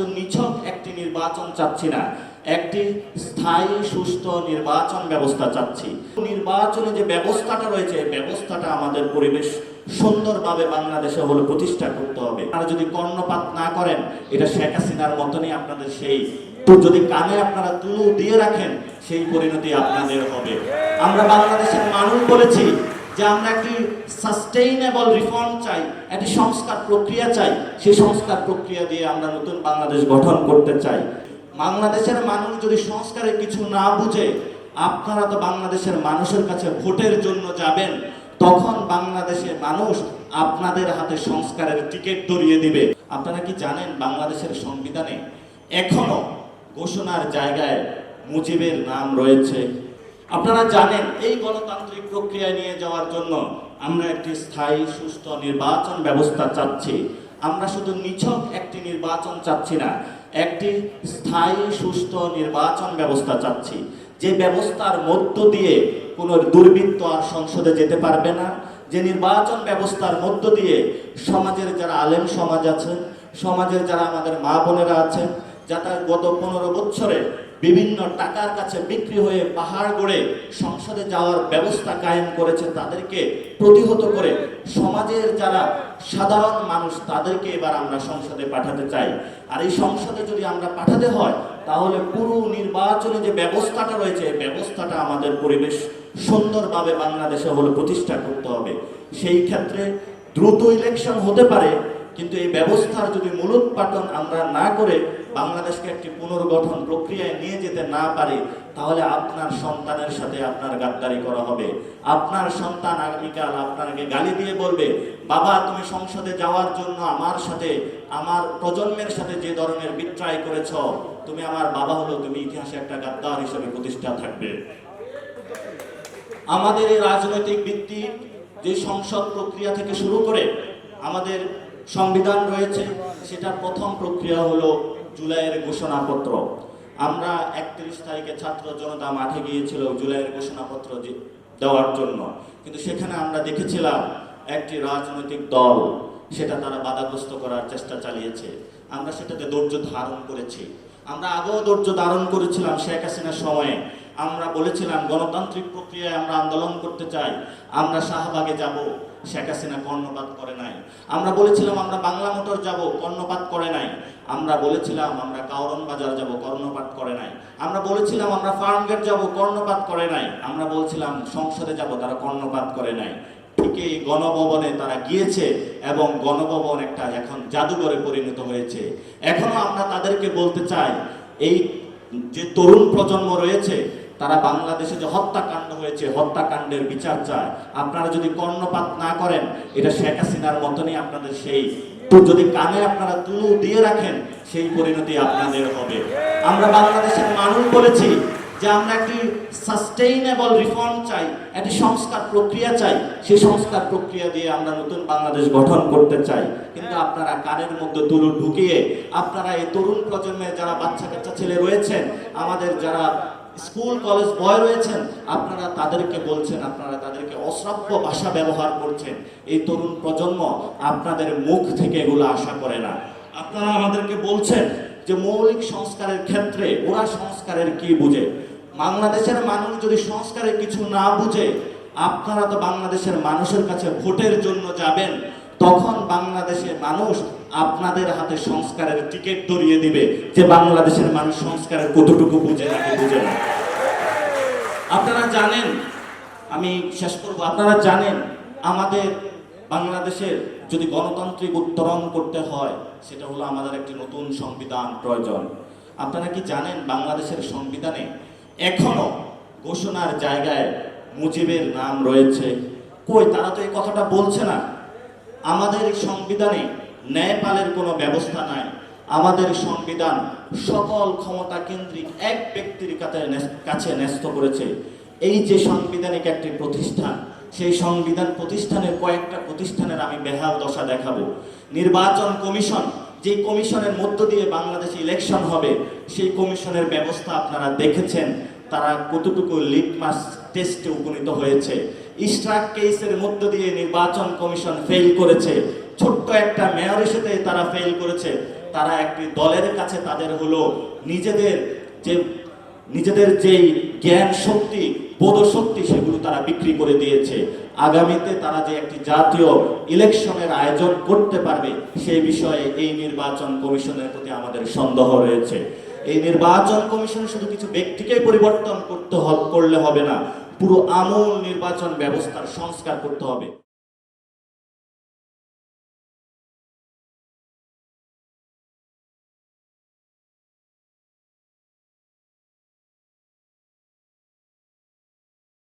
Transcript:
শুধু নিছক একটি নির্বাচন চাচ্ছি না, একটি স্থায়ী সুষ্ঠু নির্বাচন ব্যবস্থা চাচ্ছি। নির্বাচনে যে ব্যবস্থাটা রয়েছে ব্যবস্থাটা আমাদের পরিবেশ সুন্দরভাবে বাংলাদেশে হলে প্রতিষ্ঠা করতে হবে। আপনারা যদি কর্ণপাত না করেন, এটা শেখ হাসিনার মতনই আপনাদের সেই তো যদি কানে আপনারা তুলু দিয়ে রাখেন, সেই পরিণতি আপনাদের হবে। আমরা বাংলাদেশের মানুষ বলেছি যে আমরা একটি সাস্টেইনেবল রিফর্ম চাই, একটি সংস্কার প্রক্রিয়া চাই, সেই সংস্কার প্রক্রিয়া দিয়ে আমরা নতুন বাংলাদেশ গঠন করতে চাই। বাংলাদেশের মানুষ যদি সংস্কারের কিছু না বুঝে, আপনারা তো বাংলাদেশের মানুষের কাছে ভোটের জন্য যাবেন, তখন বাংলাদেশের মানুষ আপনাদের হাতে সংস্কারের টিকিট ধরিয়ে দিবে। আপনারা কি জানেন বাংলাদেশের সংবিধানে এখনও ঘোষণার জায়গায় মুজিবের নাম রয়েছে? আপনারা জানেন, এই গণতান্ত্রিক প্রক্রিয়া নিয়ে যাওয়ার জন্য আমরা একটি স্থায়ী, সুষ্ঠু নির্বাচন ব্যবস্থা চাচ্ছি। আমরা শুধু নিছক একটি নির্বাচন চাচ্ছি না, একটি স্থায়ী, সুষ্ঠু নির্বাচন ব্যবস্থা চাচ্ছি। যে ব্যবস্থার মধ্য দিয়ে কোনো দুর্বৃত্ত আর সংসদে যেতে পারবে না, যে নির্বাচন ব্যবস্থার মধ্য দিয়ে সমাজের যারা আলেম সমাজ আছেন সমাজের যারা আমাদের মা বোনেরা আছেন, যারা গত পনেরো বছরে বিভিন্ন টাকার কাছে বিক্রি হয়ে পাহাড় গড়ে সংসদে যাওয়ার ব্যবস্থা কায়েম করেছে তাদেরকে, প্রতিহত করে সমাজের যারা সাধারণ মানুষ তাদেরকে এবার আমরা সংসদে পাঠাতে চাই। আর এই সংসদে যদি আমরা পাঠাতে হয়, তাহলে পুরো নির্বাচনে যে ব্যবস্থাটা রয়েছে ব্যবস্থাটা আমাদের পরিবেশ সুন্দরভাবে বাংলাদেশে হলে প্রতিষ্ঠা করতে হবে। সেই ক্ষেত্রে দ্রুত ইলেকশন হতে পারে কিন্তু এই ব্যবস্থার যদি মূলোৎপাটন আমরা না করে বাংলাদেশকে একটি পুনর্গঠন প্রক্রিয়ায় নিয়ে যেতে না পারি, তাহলে আপনার সন্তানের সাথে আপনার গাদ্দারি করা হবে। আপনার সন্তান আগামীকাল আপনাকে গালি দিয়ে বলবে, বাবা, তুমি সংসদে যাওয়ার জন্য আমার সাথে, আমার প্রজন্মের সাথে যে ধরনের বিট্রাই করেছ, তুমি আমার বাবা হলো, তুমি ইতিহাসে একটা গাদ্দার হিসেবে প্রতিষ্ঠা থাকবে। আমাদের এই রাজনৈতিক ভিত্তি যে সংসদ প্রক্রিয়া থেকে শুরু করে আমাদের সংবিধান রয়েছে সেটার প্রথম প্রক্রিয়া হলো জুলাইয়ের ঘোষণাপত্র। আমরা একত্রিশ তারিখে ছাত্র জনতা মাঠে গিয়েছিল জুলাইয়ের ঘোষণাপত্র দেওয়ার জন্য। কিন্তু সেখানে আমরা দেখেছিলাম একটি রাজনৈতিক দল, সেটা তারা বাধাগ্রস্ত করার চেষ্টা চালিয়েছে। আমরা সেটাতে ধৈর্য ধারণ করেছি। আমরা আগেও ধৈর্য ধারণ করেছিলাম শেখ হাসিনার সময়ে। আমরা বলেছিলাম, গণতান্ত্রিক প্রক্রিয়ায় আমরা আন্দোলন করতে চাই, আমরা শাহবাগে যাব, শেখ হাসিনা কর্ণপাত করে নাই। আমরা বলেছিলাম, আমরা বাংলা মোটর যাব, কর্ণপাত করে নাই। আমরা বলেছিলাম, আমরা কাউরন বাজার যাব, কর্ণপাত করে নাই। আমরা বলেছিলাম, আমরা ফার্মগেট যাব, কর্ণপাত করে নাই। আমরা বলছিলাম, সংসদে যাব, তারা কর্ণপাত করে নাই। ঠিকই গণভবনে তারা গিয়েছে এবং গণভবন একটা এখন জাদুঘরে পরিণত হয়েছে। এখনও আমরা তাদেরকে বলতে চাই, এই যে তরুণ প্রজন্ম রয়েছে, তারা বাংলাদেশে যে হত্যাকাণ্ড হয়েছে, হত্যাকাণ্ডের বিচার চায়, আপনারা যদি কর্ণপাত না করেন, এটা শেখ হাসিনার মতনই আপনাদের সেই, যদি কানে আপনারা তুলু দিয়ে রাখেন, সেই পরিণতি আপনাদের হবে। আমরা বাংলাদেশের মানুষ বলেছি যে আমরা একটি সাস্টেইনেবল রিফর্ম চাই, একটি সংস্কার প্রক্রিয়া চাই, সেই সংস্কার প্রক্রিয়া দিয়ে আমরা নতুন বাংলাদেশ গঠন করতে চাই। কিন্তু আপনারা কানের মধ্যে তুলু ঢুকিয়ে, আপনারা এই তরুণ প্রজন্মের যারা বাচ্চা কাচ্চা ছেলে রয়েছেন, আমাদের যারা স্কুল, কলেজ বয় রয়েছেন, আপনারা তাদেরকে বলছেন, আপনারা তাদেরকে অশ্রাব্য ভাষা ব্যবহার করছেন। এই তরুণ প্রজন্ম আপনাদের মুখ থেকে এগুলো আশা করে না। আপনারা আমাদেরকে বলছেন যে মৌলিক সংস্কারের ক্ষেত্রে ওরা সংস্কারের কি বুঝে? বাংলাদেশের মানুষ যদি সংস্কারের কিছু না বুঝে, আপনারা তো বাংলাদেশের মানুষের কাছে ভোটের জন্য যাবেন, তখন বাংলাদেশের মানুষ আপনাদের হাতে সংস্কারের টিকিট ধরিয়ে দিবে যে বাংলাদেশের মানুষ সংস্কারের কতটুকু বুঝে নাকি বুঝে না। আপনারা জানেন, আমি শেষ করব, আপনারা জানেন আমাদের বাংলাদেশের যদি গণতান্ত্রিক উত্তরণ করতে হয়, সেটা হলো আমাদের একটি নতুন সংবিধান প্রয়োজন। আপনারা কি জানেন বাংলাদেশের সংবিধানে এখনও ঘোষণার জায়গায় মুজিবের নাম রয়েছে। কই, তারা তো এই কথাটা বলছে না। আমাদের সংবিধানে ন্যায়পালের কোনো ব্যবস্থা নাই। আমাদের সংবিধান সকল ক্ষমতা কেন্দ্রিক এক ব্যক্তির কাছে ন্যস্ত করেছে। এই যে সাংবিধানিক একটি প্রতিষ্ঠান, সেই সংবিধান প্রতিষ্ঠানের কয়েকটা প্রতিষ্ঠানের আমি বেহাল দশা দেখাবো। নির্বাচন কমিশন যে কমিশনের মধ্য দিয়ে বাংলাদেশে ইলেকশন হবে, সেই কমিশনের ব্যবস্থা আপনারা দেখেছেন। তারা কতটুকু লিটমাস টেস্টে উপনীত হয়েছে। ইস্ট্রাক কেসের মধ্য দিয়ে নির্বাচন কমিশন ফেল করেছে। ছোট্ট একটা মেয়রের সাথে তারা ফেল করেছে। তারা একটি দলের কাছে তাদের হলো নিজেদের যে, নিজেদের যেই জ্ঞান শক্তি বোধশক্তি সেগুলো তারা বিক্রি করে দিয়েছে। আগামীতে তারা যে একটি জাতীয় ইলেকশনের আয়োজন করতে পারবে সেই বিষয়ে এই নির্বাচন কমিশনের প্রতি আমাদের সন্দেহ রয়েছে। এই নির্বাচন কমিশন শুধু কিছু ব্যক্তিকে পরিবর্তন করতে করলে হবে না, পুরো আমূল নির্বাচন ব্যবস্থার সংস্কার করতে হবে।